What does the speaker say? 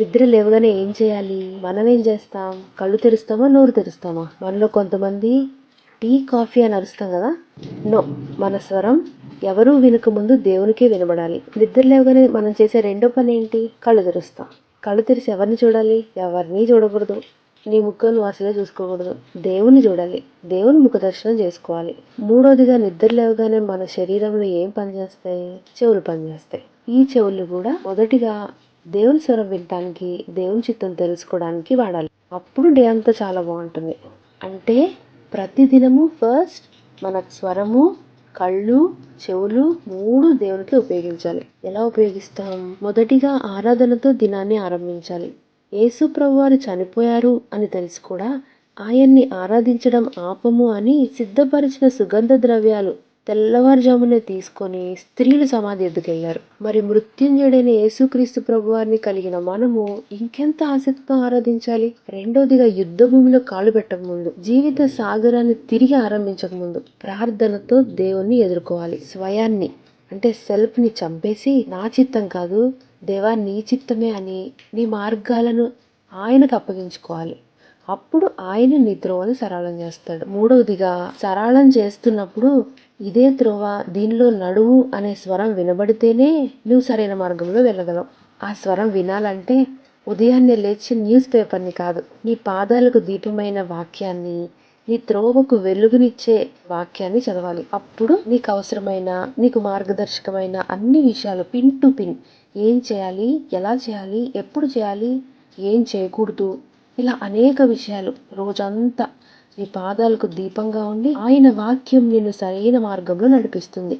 నిద్ర లేవగానే ఏం చేయాలి? మనం ఏం చేస్తాం? కళ్ళు తెరుస్తామా? నోరు తెరుస్తామా? మనలో కొంతమంది టీ కాఫీ అని అరుస్తాం కదా? నో. మన స్వరం ఎవరూ వినక ముందు దేవునికే వినబడాలి. నిద్ర లేవగానే మనం చేసే రెండో పని ఏంటి? కళ్ళు తెరుస్తాం. కళ్ళు తెరిచి ఎవరిని చూడాలి? ఎవరిని చూడకూడదు. నీ ముక్కను నువ్వు అసలే చూసుకోకూడదు. దేవుని చూడాలి. దేవుని ముఖ దర్శనం చేసుకోవాలి. మూడోదిగా నిద్ర లేవగానే మన శరీరంలో ఏం పనిచేస్తాయి? చెవులు పనిచేస్తాయి. ఈ చెవులు కూడా మొదటిగా దేవుని స్వరం వినటానికి దేవుని చిత్తం తెలుసుకోవడానికి వాడాలి. అప్పుడు డే అంతా చాలా బాగుంటుంది. అంటే ప్రతిదినము ఫస్ట్ మన స్వరము కళ్ళు చెవులు మూడు దేవునికి ఉపయోగించాలి. ఎలా ఉపయోగిస్తాం? మొదటిగా ఆరాధనతో దినాన్ని ఆరంభించాలి. యేసు ప్రభువారు చనిపోయారు అని తెలిసి కూడా ఆయన్ని ఆరాధించడం ఆపము అని సిద్ధపరిచిన సుగంధ ద్రవ్యాలు తెల్లవారుజామునే తీసుకొని స్త్రీలు సమాధి ఎద్దుకెళ్ళారు మరి మృత్యుంజయుడైన యేసుక్రీస్తు ప్రభువారిని కలిగిన మనము ఇంకెంత ఆసక్తితో ఆరాధించాలి? రెండోదిగా యుద్ధ భూమిలో కాలు పెట్టక ముందు జీవిత సాగరాన్ని తిరిగి ఆరంభించక ముందు ప్రార్థనతో దేవుణ్ణి ఎదుర్కోవాలి. స్వయాన్ని అంటే సెల్ఫ్ని చంపేసి నా చిత్తం కాదు దేవా నీ చిత్తమే అని నీ మార్గాలను ఆయనకు అప్పగించుకోవాలి అప్పుడు ఆయన నీ సరళం చేస్తాడు. మూడవదిగా సరళం చేస్తున్నప్పుడు ఇదే త్రోవ దీనిలో నడువు అనే స్వరం వినబడితేనే నువ్వు సరైన మార్గంలో వెళ్ళగలవు. ఆ స్వరం వినాలంటే ఉదయాన్నే లేచి న్యూస్ పేపర్ని కాదు నీ పాదాలకు దీపమైన వాక్యాన్ని నీ త్రోవకు వెలుగునిచ్చే వాక్యాన్ని చదవాలి. అప్పుడు నీకు అవసరమైన నీకు మార్గదర్శకమైన అన్ని విషయాలు పిన్ టు పిన్. ఏం చేయాలి ఎలా చేయాలి ఎప్పుడు చేయాలి ఏం చేయకూడదు ఇలా అనేక విషయాలు. రోజంతా నీ పాదాలకు దీపంగా ఉండి ఆయన వాక్యం నిన్ను సరైన మార్గంలో నడిపిస్తుంది.